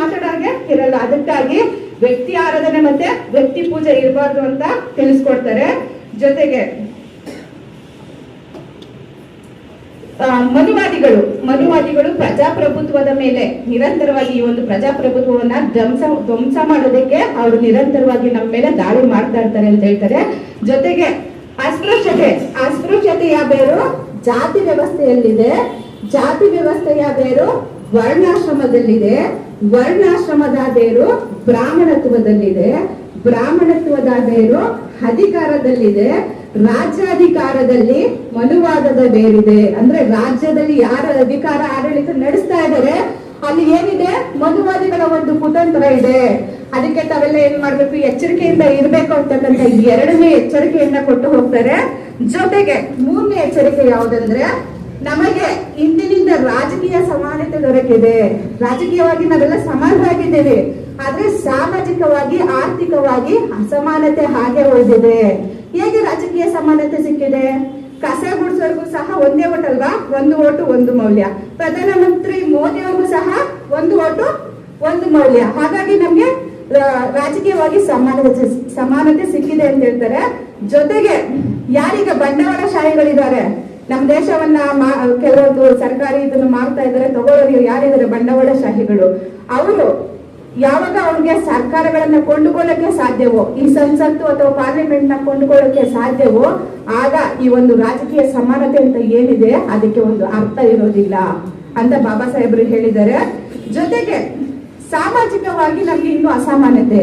ಮಾತಾಡೋಂಗೆ ಇರಲ್ಲ. ಅದಕ್ಕಾಗಿ ವ್ಯಕ್ತಿ ಆರಾಧನೆ ಮತ್ತೆ ವ್ಯಕ್ತಿ ಪೂಜೆ ಇರಬಾರ್ದು ಅಂತ ತಿಳಿಸ್ಕೊಡ್ತಾರೆ. ಜೊತೆಗೆ ಮನುವಾದಿಗಳು ಮನುವಾದಿಗಳು ಪ್ರಜಾಪ್ರಭುತ್ವದ ಮೇಲೆ ನಿರಂತರವಾಗಿ ಈ ಒಂದು ಪ್ರಜಾಪ್ರಭುತ್ವವನ್ನ ಧ್ವಂಸ ಧ್ವಂಸ ಮಾಡೋದಕ್ಕೆ ಅವರು ನಿರಂತರವಾಗಿ ನಮ್ಮ ಮೇಲೆ ದಾಳಿ ಮಾಡ್ತಾ ಇರ್ತಾರೆ ಅಂತ ಹೇಳ್ತಾರೆ. ಜೊತೆಗೆ, ಅಸ್ಪೃಶ್ಯತೆ, ಅಸ್ಪೃಶ್ಯತೆಯ ಬೇರು ಜಾತಿ ವ್ಯವಸ್ಥೆಯಲ್ಲಿದೆ. ಜಾತಿ ವ್ಯವಸ್ಥೆಯ ಬೇರು ವರ್ಣಾಶ್ರಮದಲ್ಲಿದೆ. ವರ್ಣಾಶ್ರಮದ ದೇರು ಬ್ರಾಹ್ಮಣತ್ವದಲ್ಲಿದೆ. ಬ್ರಾಹ್ಮಣತ್ವದ ಬೇರು ಅಧಿಕಾರದಲ್ಲಿದೆ. ರಾಜ್ಯಾಧಿಕಾರದಲ್ಲಿ ಮನುವಾದದ ಬೇರಿದೆ. ಅಂದ್ರೆ ರಾಜ್ಯದಲ್ಲಿ ಯಾರ ಅಧಿಕಾರ ಆಡಳಿತ ನಡೆಸ್ತಾ ಇದ್ದಾರೆ, ಅಲ್ಲಿ ಏನಿದೆ? ಮನುವಾದಿಗಳ ಒಂದು ಕುತಂತ್ರ ಇದೆ. ಅದಕ್ಕೆ ತಾವೆಲ್ಲ ಏನ್ ಮಾಡ್ಬೇಕು? ಎಚ್ಚರಿಕೆಯಿಂದ ಇರ್ಬೇಕು ಅಂತಕ್ಕಂಥ ಎರಡನೇ ಎಚ್ಚರಿಕೆಯನ್ನ ಕೊಟ್ಟು ಹೋಗ್ತಾರೆ. ಜೊತೆಗೆ ಮೂರನೇ ಎಚ್ಚರಿಕೆ ಯಾವುದಂದ್ರೆ, ನಮಗೆ ರಾಜಕೀಯ ಸಮಾನತೆ ದೊರಕಿದೆ. ರಾಜಕೀಯವಾಗಿ ನಾವೆಲ್ಲ ಸಮಾನರಾಗಿದ್ದೇವೆ ಆದ್ರೆ ಸಾಮಾಜಿಕವಾಗಿ, ಆರ್ಥಿಕವಾಗಿ ಅಸಮಾನತೆ ಹಾಗೆ ಉಳಿದಿದೆ. ಹೇಗೆ ರಾಜಕೀಯ ಸಮಾನತೆ ಸಿಕ್ಕಿದೆ? ಕಸ ಗುಡಿಸೋರ್ಗೂ ಸಹ ಒಂದೇ ಓಟ್ ಅಲ್ವಾ? ಒಂದು ಓಟು, ಒಂದು ಮೌಲ್ಯ. ಪ್ರಧಾನಮಂತ್ರಿ ಮೋದಿ ಸಹ ಒಂದು ಓಟು, ಒಂದು ಮೌಲ್ಯ. ಹಾಗಾಗಿ ನಮ್ಗೆ ರಾಜಕೀಯವಾಗಿ ಸಮಾನತೆ ಸಮಾನತೆ ಸಿಕ್ಕಿದೆ ಅಂತ ಹೇಳ್ತಾರೆ. ಜೊತೆಗೆ, ಯಾರೀಗ ಬಂಡವಾಳಶಾಹಿಗಳಿದ್ದಾರೆ ನಮ್ಮ ದೇಶವನ್ನ ಕೆಲವೊಂದು ಸರ್ಕಾರಿ ಇದನ್ನು ಮಾಡ್ತಾ ಇದ್ದಾರೆ ತಗೊಳ್ಳೋರು ಯಾರಿದ್ದಾರೆ? ಬಂಡವಾಳಶಾಹಿಗಳು ಅವರು ಯಾವಾಗ ಅವ್ರಿಗೆ ಸರ್ಕಾರಗಳನ್ನ ಕೊಂಡುಕೊಳ್ಳಕ್ಕೆ ಸಾಧ್ಯವೋ, ಈ ಸಂಸತ್ತು ಅಥವಾ ಪಾರ್ಲಿಮೆಂಟ್ನ ಕೊಂಡುಕೊಳ್ಳಕ್ಕೆ ಸಾಧ್ಯವೋ, ಆಗ ಈ ಒಂದು ರಾಜಕೀಯ ಸಮಾನತೆ ಅಂತ ಏನಿದೆ, ಅದಕ್ಕೆ ಒಂದು ಅರ್ಥ ಇರೋದಿಲ್ಲ ಅಂತ ಬಾಬಾ ಸಾಹೇಬರು ಹೇಳಿದ್ದಾರೆ. ಜೊತೆಗೆ ಸಾಮಾಜಿಕವಾಗಿ ನಮ್ಗೆ ಇನ್ನು ಅಸಮಾನತೆ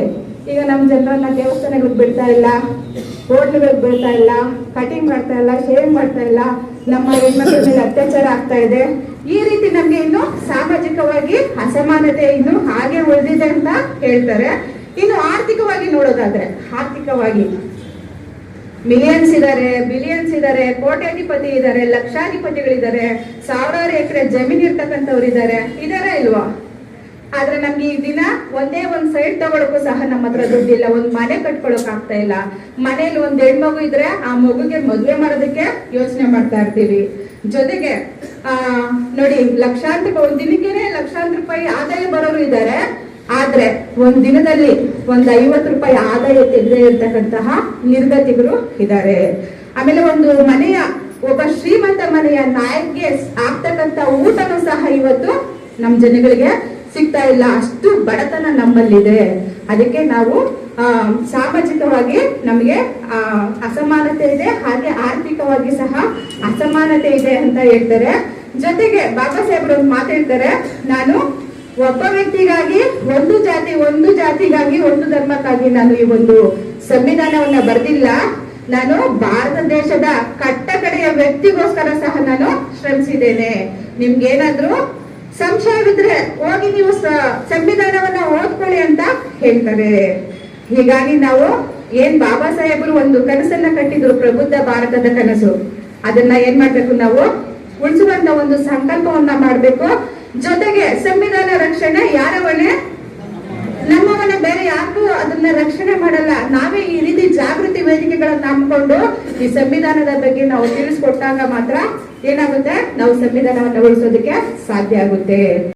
ಈಗ ನಮ್ಮ ಜನರನ್ನ ದೇವಸ್ಥಾನಗಳಿಗೆ ಬಿಡ್ತಾ ಇಲ್ಲ, ಹೋಟ್ಲುಗಳಿಗೆ ಬಿಡ್ತಾ ಇಲ್ಲ ಕಟಿಂಗ್ ಮಾಡ್ತಾ ಇಲ್ಲ ಶೇವಿಂಗ್ ಮಾಡ್ತಾ ಇಲ್ಲ, ನಮ್ಮ ಹೆಣ್ಮಕ್ಳ ಮೇಲೆ ಅತ್ಯಾಚಾರ ಆಗ್ತಾ ಇದೆ. ಈ ರೀತಿ ನಮ್ಗೆ ಇನ್ನು ಸಾಮಾಜಿಕವಾಗಿ ಅಸಮಾನತೆ ಇನ್ನು ಹಾಗೆ ಉಳಿದಿದೆ ಅಂತ ಹೇಳ್ತಾರೆ. ಇನ್ನು ಆರ್ಥಿಕವಾಗಿ ನೋಡೋದಾದ್ರೆ, ಆರ್ಥಿಕವಾಗಿ ಮಿಲಿಯನ್ಸ್ ಇದಾರೆ ಬಿಲಿಯನ್ಸ್ ಇದಾರೆ, ಕೋಟ್ಯಾಧಿಪತಿ ಇದ್ದಾರೆ ಲಕ್ಷಾಧಿಪತಿಗಳಿದ್ದಾರೆ, ಸಾವಿರಾರು ಎಕರೆ ಜಮೀನು ಇರ್ತಕ್ಕಂಥವ್ರು ಇದಾರೆ ಇದಾರ ಇಲ್ವಾ? ಆದ್ರೆ ನಮ್ಗೆ ಈ ದಿನ ಒಂದೇ ಒಂದ್ ಸೈಡ್ ತಗೊಳಕ್ಕೂ ಸಹ ನಮ್ಮ ಹತ್ರ ದುಡ್ಡಿಲ್ಲ, ಒಂದ್ ಮನೆ ಕಟ್ಕೊಳಕ್ ಆಗ್ತಾ ಇಲ್ಲ. ಮನೇಲಿ ಒಂದ್ ಹೆಣ್ಮಗು ಇದ್ರೆ ಆ ಮಗುಗೆ ಮದ್ವೆ ಮಾಡೋದಕ್ಕೆ ಯೋಚನೆ ಮಾಡ್ತಾ ಇರ್ತೀವಿ. ಜೊತೆಗೆ, ಆ, ನೋಡಿ, ಲಕ್ಷಾಂತರ ಒಂದ್ ದಿನಕ್ಕೆ ಲಕ್ಷಾಂತರ ರೂಪಾಯಿ ಆದಾಯ ಬರೋರು ಇದ್ದಾರೆ ಆದ್ರೆ ಒಂದ್ ದಿನದಲ್ಲಿ ಒಂದ್ ಐವತ್ತು ರೂಪಾಯಿ ಆದಾಯ ತೆಗೆದೇ ಇರ್ತಕ್ಕಂತಹ ನಿರ್ಗತಿಗಳು ಇದ್ದಾರೆ ಆಮೇಲೆ ಒಂದು ಮನೆಯ, ಒಬ್ಬ ಶ್ರೀಮಂತ ಮನೆಯ ನಾಯಕಿಗೆ ಆಗ್ತಕ್ಕಂತ ಊಟನೂ ಸಹ ಇವತ್ತು ನಮ್ ಜನಗಳಿಗೆ ಸಿಗ್ತಾ ಇಲ್ಲ. ಅಷ್ಟು ಬಡತನ ನಮ್ಮಲ್ಲಿದೆ. ಅದಕ್ಕೆ ನಾವು ಆ, ಸಾಮಾಜಿಕವಾಗಿ ನಮಗೆ ಆ, ಅಸಮಾನತೆ ಇದೆ. ಹಾಗೆ ಆರ್ಥಿಕವಾಗಿ ಸಹ ಅಸಮಾನತೆ ಇದೆ ಅಂತ ಹೇಳ್ತಾರೆ. ಜೊತೆಗೆ ಬಾಬಾ ಸಾಹೇಬ್ರು ಒಂದು ಮಾತು ಹೇಳ್ತಾರೆ. ನಾನು ಒಬ್ಬ ವ್ಯಕ್ತಿಗಾಗಿ ಒಂದು ಜಾತಿ ಒಂದು ಜಾತಿಗಾಗಿ ಒಂದು ಧರ್ಮಕ್ಕಾಗಿ ನಾನು ಈ ಒಂದು ಸಂವಿಧಾನವನ್ನ ಬರೆದಿಲ್ಲ. ನಾನು ಭಾರತ ದೇಶದ ಕಟ್ಟ ಕಡೆಯ ವ್ಯಕ್ತಿಗೋಸ್ಕರ ಸಹ ನಾನು ಶ್ರಮಿಸಿದ್ದೇನೆ. ನಿಮ್ಗೇನಾದ್ರೂ ಸಂಶಯವಿದ್ರೆ ಹೋಗಿ ನೀವು ಸಂವಿಧಾನವನ್ನ ಓದ್ಕೊಳ್ಳಿ ಅಂತ ಹೇಳ್ತಾರೆ. ಹೀಗಾಗಿ ನಾವು ಏನ್ ಬಾಬಾ ಸಾಹೇಬರು ಒಂದು ಕನಸನ್ನ ಕಟ್ಟಿದ್ರು ಪ್ರಬುದ್ಧ ಭಾರತದ ಕನಸು, ಅದನ್ನ ಏನ್ ಮಾಡ್ಬೇಕು ನಾವು? ಉಳಿಸುವಂತ ಒಂದು ಸಂಕಲ್ಪವನ್ನ ಮಾಡ್ಬೇಕು. ಜೊತೆಗೆ ಸಂವಿಧಾನ ರಕ್ಷಣೆ ಯಾರು ಅದನ್ನ ರಕ್ಷಣೆ ಮಾಡಲ್ಲ. ನಾವೇ ಈ ರೀತಿ ಜಾಗೃತಿ ವೇದಿಕೆಗಳನ್ನ ಹಮ್ಮಿಕೊಂಡು ಈ ಸಂವಿಧಾನದ ಬಗ್ಗೆ ನಾವು ತಿಳಿಸ್ಕೊಟ್ಟಾಗ ಮಾತ್ರ ಏನಾಗುತ್ತೆ? ನಾವು ಸಂವಿಧಾನವನ್ನು ಉಳಿಸೋದಕ್ಕೆ ಸಾಧ್ಯ ಆಗುತ್ತೆ.